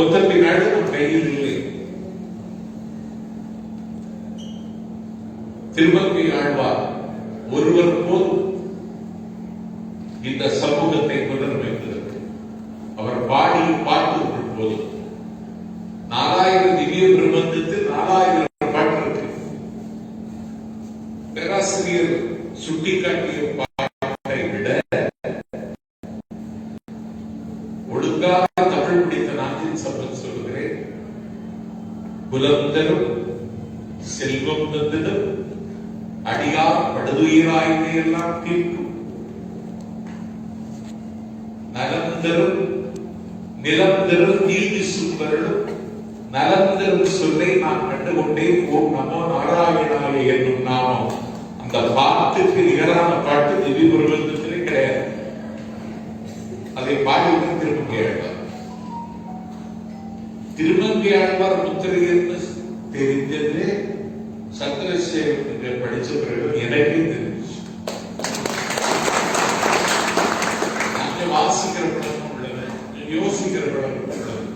கொத்தப்பி நாடு நம் கையில் இல்லை. திருமங்கை ஆழ்வார் ஒருவர் போல் இந்த சமூகத்தை புனரமைப்பதற்கு. அவர் பாடி பாட்டுகள் போதும் நாலாயிரம் திவ்ய பிரபந்தத்து நாலாயிரம் பாட்டு இருக்கு பேராசிரியர் சுட்டிக்காட்டிய பாட்டை விட ஒழுங்காக தமிழ் பிடித்த புலந்தரும் செல்வம் தந்திடும் அடியார் படுதுயிராய்மை எல்லாம் தீர்க்கும். நலம் தரும் நிலம் தரும் நீதி சுந்தரனும் நலம் தரும் சொல்லை நான் கண்டுகொண்டே ஓம் நமோ நாராயணாய என்னும் நாமம். அந்த பாட்டுக்கு நிகரான பாட்டு திவ்ய பிரபந்தத்திலே கிடையாது. அதை பாடி திருமங்கை ஆழ்வார் திருமங்கை ஆழ்வார் முத்திரையில் ശാസ്ത്ര വിഷയം പഠിച്ചപ്പോൾ എനിക്കും தெரிஞ்சு ഞാൻ വാസിക്കുന്ന പടം ഉള്ളത് യോസിക്കുന്ന പടം ഉള്ളത്